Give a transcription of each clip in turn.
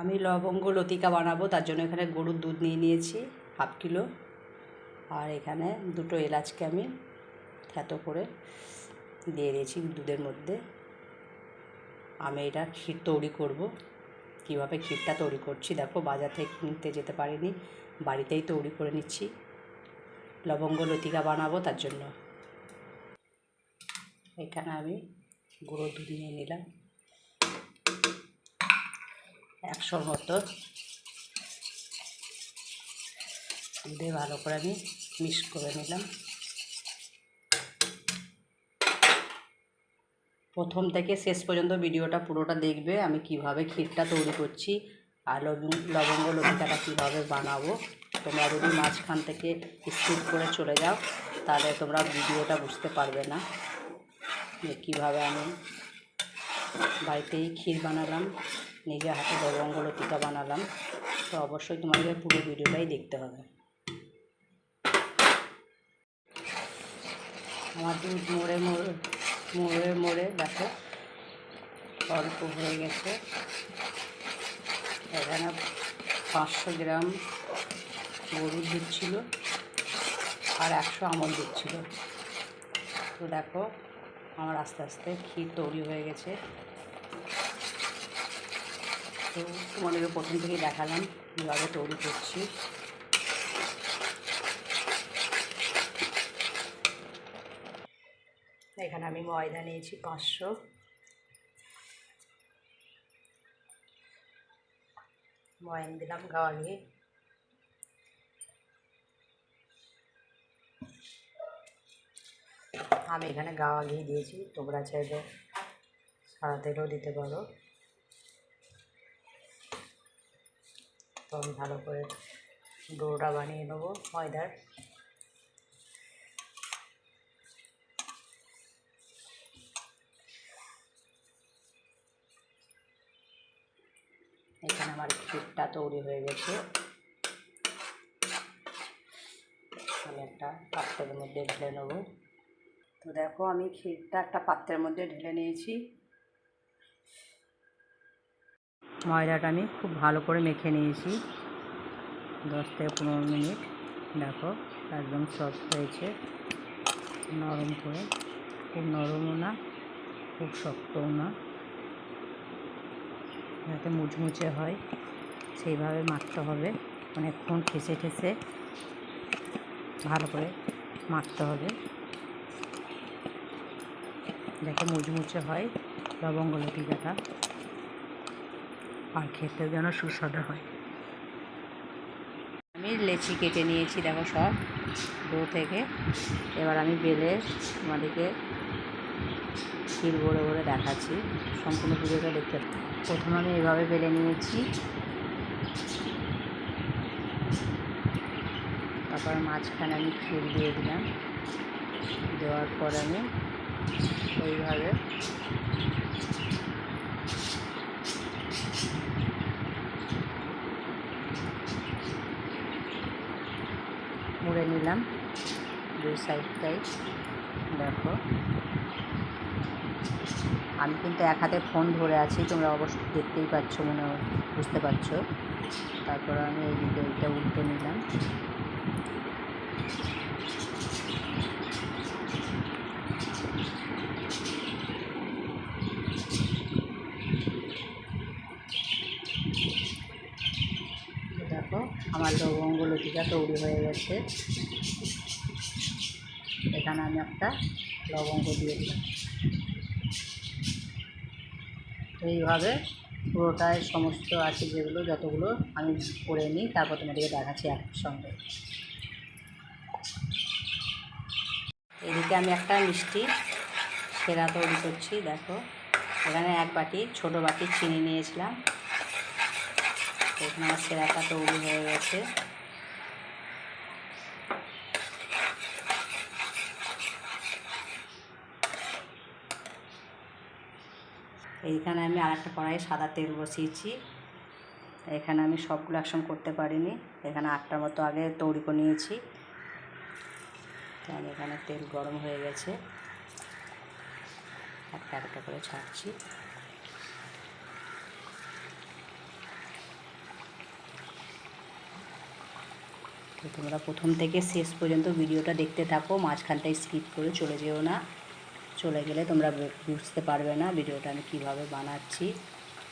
আমি লবঙ্গ লতিকা বানাবো, তার জন্য এখানে গরুর দুধ নিয়ে নিয়েছি, হাফ কিলো। আর এখানে দুটো এলাচকে আমি থেতো করে দিয়ে দিয়েছি দুধের মধ্যে। আমি এটা ক্ষীর তৈরি করব। কীভাবে ক্ষীরটা তৈরি করছি দেখো, বাজার থেকে কিনতে যেতে পারিনি, বাড়িতেই তৈরি করে নিচ্ছি। লবঙ্গ লতিকা বানাবো তার জন্য। এখানে আমি গুঁড়ো দুধ নিয়ে নিলাম। একশোর মতো। দুধে ভালো করে আমি মিক্স করে নিলাম। প্রথম থেকে শেষ পর্যন্ত ভিডিওটা পুরোটা দেখবে আমি কীভাবে ক্ষীরটা তৈরি করছি আর লবঙ্গ লতিকাটা কীভাবে বানাবো। তোমরা যদি মাঝখান থেকে স্কিপ করে চলে যাও, তাহলে তোমরা ভিডিওটা বুঝতে পারবে না যে কীভাবে আমি বাড়িতেই ক্ষীর বানালাম। নিজে হাতে লবঙ্গ টিকা বানালাম, তো অবশ্যই তোমাদের পুরো ভিডিওটাই দেখতে হবে। আমার দুধ মোড়ে মোড়ে মোড়ে মোড়ে দেখো, অল্প হয়ে গেছে। এখানে পাঁচশো গ্রাম গরুর দুধ ছিল আর একশো আমল দুধ ছিল। তো দেখো, আমার আস্তে আস্তে ক্ষীর তৈরি হয়ে গেছে। তো তোমাদেরকে প্রথম থেকেই দেখালাম, কীভাবে তৈরি করছি। এখানে আমি ময়দা নিয়েছি পাঁচশো। ময়ান দিলাম গাওয়া গাওয়ালি। আমি এখানে গাওয়া ঘি দিয়েছি, তোমরা চাইলে সাদা তেলও দিতে পারো। তো আমি ভালো করে ডোটা বানিয়ে নেব, ময়দার। এখানে আমার ক্ষীরটা তৈরি হয়ে গেছে। আমি একটা পাত্রের মধ্যে ঢেলে নেব। তো দেখো আমি ক্ষীরটা একটা পাত্রের মধ্যে ঢেলে নিয়েছি। ময়দাটা আমি খুব ভালো করে মেখে নিয়েছি। দশ থেকে পনেরো মিনিট। দেখো, একদম সফট হয়েছে। নরম করে। খুব নরমও না, খুব শক্তও না। যাতে মুচমুচে হয়, সেইভাবে মাখতে হবে। অনেকক্ষণ ঠেসে ঠেসে ভালো করে মাখতে হবে। যাতে মুচমুচে হয় লবঙ্গ লতিকাটা। আর খেতে যেন সুস্বাদু হয়। আমি লেচি কেটে নিয়েছি, দেখো সব ডো থেকে। এবার আমি বেলে আমাদেরকে ক্ষীর ভরে ভরে দেখাচ্ছি, সম্পূর্ণ ভিডিওটা দেখতে প্রথমে আমি এভাবে বেলে নিয়েছি। তারপর মাঝখানে আমি ক্ষীর দিয়ে দিলাম। দেওয়ার পর আমি ওইভাবে মুড়ে নিলাম দুই সাইডটাই। দেখো। আমি কিন্তু এক হাতে ফোন ধরে আছি, তোমরা অবশ্যই দেখতেই পাচ্ছ, মনে বুঝতে পারছ। তারপর আমি এই দিকে এইটা উল্টে নিলাম দেখো আমার লবঙ্গ লতিকা তৈরি হয়ে গেছে। এখানে আমি একটা লবঙ্গ দিয়ে দিলাম। এইভাবে পুরোটায় সমস্ত আছে যেগুলো, যতগুলো আমি করে নিই, তারপর তোমাদেরকে দেখাচ্ছি একসঙ্গে। এদিকে আমি একটা মিষ্টি সেরা তৈরি করছি, দেখো। এখানে এক বাটি, ছোটো বাটি চিনি নিয়েছিলাম। এখানে আমার সেরাটা তৈরি হয়ে গেছে। এইখানে আমি আর একটা কড়াইয়ে সাদা তেল বসিয়েছি। এখানে আমি সবগুলো একসঙ্গে করতে পারিনি। এখানে আটটার মতো আগে তৈরি করে নিয়েছি। তো আমি এখানে তেল গরম হয়ে গেছে। একটা একটা করে ছাড়ছি। তোমরা প্রথম থেকে শেষ পর্যন্ত ভিডিওটা দেখতে থাকো। মাঝখানটায় স্কিপ করে চলে যেও না। চলে গেলে তোমরা বুঝতে পারবে না ভিডিওটা আমি কীভাবে বানাচ্ছি।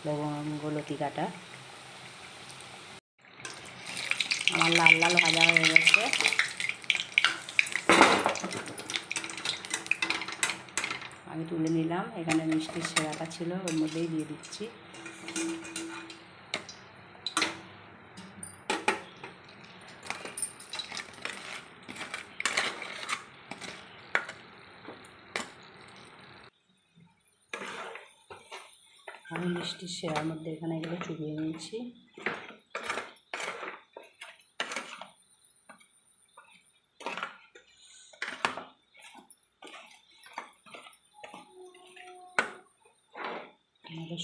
লবঙ্গ, লতিকাটা। আমার লাল লাল ভাজা হয়ে গেছে। আমি তুলে নিলাম। এখানে মিষ্টির সেরাটা ছিল, ওর মধ্যেই দিয়ে দিচ্ছি। আমি মিষ্টির সেরার মধ্যে এখানে এগুলো চুবিয়ে নিয়েছি।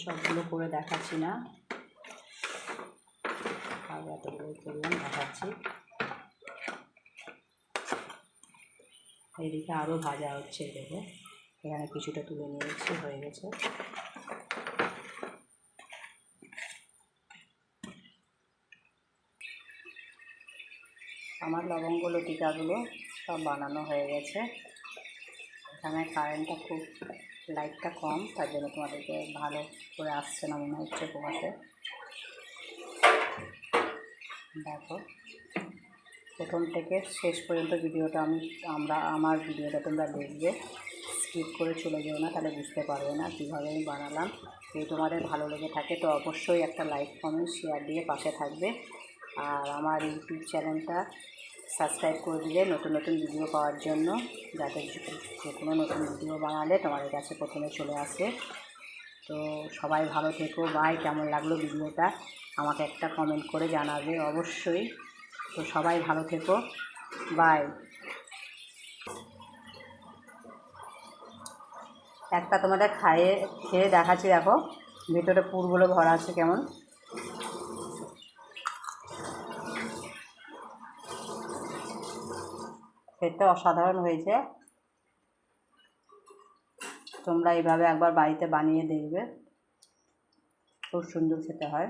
সবগুলো করে দেখাচ্ছি না। আর এতগুলো করলাম, দেখাচ্ছি। এইদিকে আরও ভাজা হচ্ছে এদিকে এখানে কিছুটা তুলে নিয়েছি, হয়ে গেছে। আমার লবঙ্গ লতিকাগুলো সব বানানো হয়ে গেছে। এখানে কারেন্টটা খুব লাইটটা কম, তার জন্য তোমাদেরকে ভালো করে আসছে না মনে হচ্ছে তোমাকে দেখো, প্রথম থেকে শেষ পর্যন্ত ভিডিওটা আমি, আমরা, আমার ভিডিওটা তোমরা দেখবে। স্কিপ করে চলে যেও না, তাহলে বুঝতে পারবে না কীভাবে আমি বানালাম। যদি তোমাদের ভালো লেগে থাকে, তো অবশ্যই একটা লাইক কমেন্ট শেয়ার দিয়ে পাশে থাকবে। আর আমার ইউটিউব চ্যানেলটা সাবস্ক্রাইব করে দিলে নতুন নতুন ভিডিও পাওয়ার জন্য, যাতে যে কোনো নতুন ভিডিও বানালে তোমাদের কাছে প্রথমে চলে আসে। তো সবাই ভালো থেকো বাই কেমন লাগল ভিডিওটা? আমাকে একটা কমেন্ট করে জানাবে অবশ্যই। তো সবাই ভালো থেকো বাই একটা তোমাদের খাইয়ে, খেয়ে দেখাচ্ছি, দেখো। ভেতরে পুরগুলো ভরা আছে কেমন? খেতে অসাধারণ হয়েছে। তোমরা এইভাবে একবার বাড়িতে বানিয়ে দেখবে। খুব সুন্দর খেতে হয়।